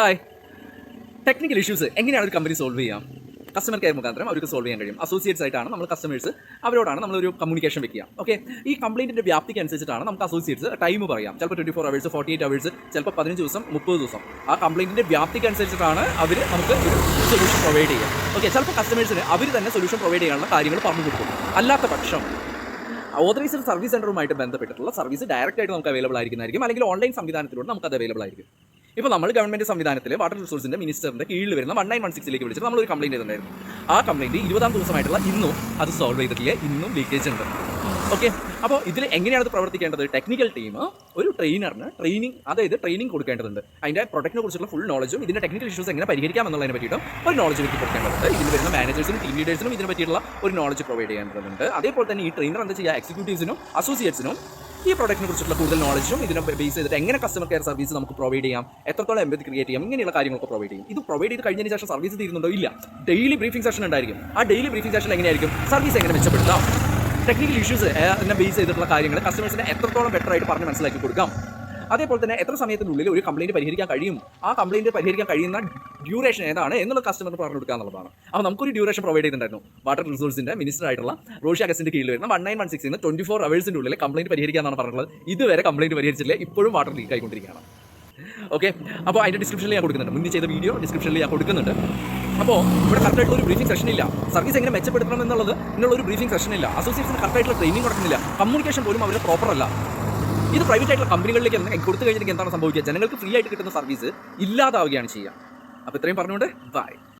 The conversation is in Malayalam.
ഹായ് ടെക്നിക്കൽ ഇഷ്യൂസ് എങ്ങനെയാണ് ഒരു കമ്പനി സോൾവ് ചെയ്യാം? കസ്റ്റമർ കെയർ മുഖാന്തരം അവർക്ക് സോൾവ് ചെയ്യാൻ കഴിയും. അസോസിയേറ്റ്സ് ആയിട്ടാണ് നമ്മൾ കസ്റ്റമേഴ്സ് അവരോടാണ് നമ്മളൊരു കമ്മ്യൂണിക്കേഷൻ വെക്കുക. ഓക്കെ ഈ കംപ്ലൈന്റിന്റെ വ്യാപ്തിക്ക് അനുസരിച്ചിട്ടാണ് നമുക്ക് അസോസിയേറ്റ്സ് ടൈം പറയാം. ചിലപ്പോൾ twenty four hours forty eight hours ചിലപ്പോൾ പതിനഞ്ച് ദിവസം മുപ്പത് ദിവസം. ആ കംപ്ലൈന്റിന്റെ വ്യാപ്തിക്ക് അനുസരിച്ചിട്ടാണ് അവർ നമുക്ക് സൊല്യൂഷൻ പ്രൊവൈഡ് ചെയ്യുക. ഓക്കെ ചിലപ്പോൾ കസ്റ്റമേഴ്സിന് അവർ തന്നെ സൊല്യൂഷൻ പ്രൊവൈഡ് ചെയ്യാനുള്ള കാര്യങ്ങൾ പറഞ്ഞു കൊടുക്കും. അല്ലാത്ത പക്ഷം ഓതറൈസ്ഡ് സർവീസ് സെന്ററുമായിട്ട് ബന്ധപ്പെട്ടിട്ടുള്ള സർവീസ് ഡയറക്റ്റ് ആയിട്ട് നമുക്ക് അവൈലബിൾ ആയിരിക്കുന്നതായിരിക്കും. അല്ലെങ്കിൽ ഓൺലൈൻ സംവിധാനത്തിലൂടെ നമുക്ക് അത് അവൈലബിൾ ആയിരിക്കും. ഇപ്പോൾ നമ്മൾ ഗവൺമെന്റ് സംവിധാനത്തിൽ വാട്ടർ റിസോഴ്സിന്റെ മിനിസ്റ്ററിന്റെ കീഴിൽ വരുന്ന വൺ നയൻ വൺ സിക്സിലേക്ക് വിളിച്ചിട്ട് നമ്മളൊരു കംപ്ലയിന്റ് ചെയ്തിട്ടുണ്ടായിരുന്നു. ആ കംപ്ലയിന്റ് ഇരുപതാം ദിവസമായിട്ടുള്ള ഇന്നും അത് സോൾവ് ചെയ്തിട്ടില്ല. ഇന്നും ലീക്കേജ് ഉണ്ട്. ഓക്കെ അപ്പോൾ ഇതിൽ എങ്ങനെയാണ് ഇത് പ്രവർത്തിക്കേണ്ടത്? ടെക്നിക്കൽ ടീം ഒരു ട്രെയിനറിന് ട്രെയിനിങ് അതായത് ട്രെയിനിങ് കൊടുക്കേണ്ടതുണ്ട്. അതിന്റെ പ്രൊഡക്റ്റിനെ കുറിച്ചുള്ള ഫുൾ നോളജും ഇതിന്റെ ടെക്നിക്കൽ ഇഷ്യൂസ് എങ്ങനെ പരിഹരിക്കാം എന്നുള്ളതിനെ പറ്റിയിട്ടും ഒരു നോളജ് എനിക്ക് കൊടുക്കേണ്ടതുണ്ട്. ഇതിൽ വരുന്ന മാനേജേഴ്സിനും ടീം ലീഡേഴ്സിനും ഇതിനെ പറ്റിയിട്ടുള്ള ഒരു നോളജ് പ്രൊവൈഡ് ചെയ്യേണ്ടതുണ്ട്. അതേപോലെ തന്നെ ഈ ട്രെയിനർ എന്താ ചെയ്യുക? എക്സിക്യൂട്ടീവ്സിനും അസോസിയേറ്റ്സിനും ഈ പ്രൊഡക്റ്റിനെ കുറിച്ചുള്ള കൂടുതൽ നോളജും ഇതിനെ ബേസ് ചെയ്തിട്ട് എങ്ങനെ കസ്റ്റമർ കെയർ സർവീസ് നമുക്ക് പ്രൊവൈഡ് ചെയ്യാം എത്രത്തോളം എംബത്തി ക്രിയേറ്റ് ചെയ്യാം ഇങ്ങനെയുള്ള കാര്യങ്ങളൊക്കെ പ്രൊവൈഡ് ചെയ്യും. ഇത് പ്രൊവൈഡ് ചെയ്ത് കഴിഞ്ഞതിന് ശേഷം സർവീസ് തീരുന്നുണ്ടോ? ഇല്ല. ഡെയിലി ബ്രീഫിംഗ് സെഷൻ ഉണ്ടായിരിക്കും. ആ ഡെയിലി ബ്രീഫിംഗ് സെഷൻ എങ്ങനെയായിരിക്കും? സർവീസ് എങ്ങനെ മെച്ചപ്പെടുത്താം? ടെക്നിക്കൽ ഇഷ്യൂസ് എന്നെ ബേസ് ചെയ്തിട്ടുള്ള കാര്യങ്ങൾ കസ്റ്റമേഴ്സിനെ എത്രത്തോളം ബെറ്റർ ആയിട്ട് പറഞ്ഞ് മനസ്സിലാക്കി കൊടുക്കാം. അതേപോലെ തന്നെ എത്ര സമയത്തിനുള്ളിൽ ഒരു കംപ്ലയിന്റ് പരിഹരിക്കാൻ കഴിയും? ആ കംപ്ലയിന്റ് പരിഹരിക്കാൻ കഴിയുന്ന ഡ്യൂറേഷൻ ഏതാണ് എന്നുള്ള കസ്റ്റമറിന് പറഞ്ഞു കൊടുക്കുക എന്നുള്ളതാണ്. അപ്പോൾ നമുക്കൊരു ഡ്യൂറേഷൻ പ്രൊവൈഡ് ചെയ്തിട്ടുണ്ടായിരുന്നു. വാട്ടർ റിസോഴ്സിന്റെ മിനിസ്റ്റർ ആയിട്ടുള്ള റോഷി അഗസ്റ്റിന്റെ കീഴിൽ വരുന്ന വൺ നയൻ വൺ സിക്സിൽ നിന്ന് ട്വന്റി ഫോർ അവേഴ്സിന്റെ ഉള്ളിൽ കംപ്ലയിന്റ് പരിഹരിക്കാന്നാണ് പറഞ്ഞിട്ടുള്ളത്. ഇതുവരെ കംപ്ലയിന്റ് പരിഹരിച്ചില്ല ഇപ്പോഴും വാട്ടർ ലീക്ക് ആയിക്കൊണ്ടിരിക്കുകയാണ്. ഓക്കെ അപ്പോൾ അതിന്റെ ഡിസ്ക്രിപ്ഷനിൽ ഞാൻ കൊടുക്കുന്നുണ്ട്. മുന്നേ ചെയ്ത വീഡിയോ ഡിസ്ക്രിപ്ഷനിൽ ഞാൻ കൊടുക്കുന്നുണ്ട്. അപ്പോൾ ഇവിടെ കറക്റ്റായിട്ടുള്ള ഒരു ബ്രീഫിംഗ് സെഷൻ ഇല്ല. സർവീസ് എങ്ങനെ മെച്ചപ്പെടുത്തണം എന്നുള്ളത് ഇങ്ങനെയുള്ള ഒരു ബ്രീഫിംഗ് സെഷൻ ഇല്ല. അസോസിയേഷൻ കറക്റ്റായിട്ടുള്ള ട്രെയിനിങ് കൊടുക്കുന്നില്ല. കമ്മ്യൂണിക്കേഷൻ പോലും അവരുടെ പ്രോപ്പർ അല്ല. ഇത് പ്രൈവറ്റ് ആയിട്ടുള്ള കമ്പനികളിലേക്ക് എന്തെങ്കിലും കൊടുത്തു കഴിഞ്ഞിട്ട് എന്താണ് സംഭവിക്കുക? ജനങ്ങൾക്ക് ഫ്രീ ആയിട്ട് കിട്ടുന്ന സർവീസ് ഇല്ലാതാവുകയാണ് ചെയ്യുക. അപ്പോൾ ഇത്രയും പറഞ്ഞുകൊണ്ട് ബൈ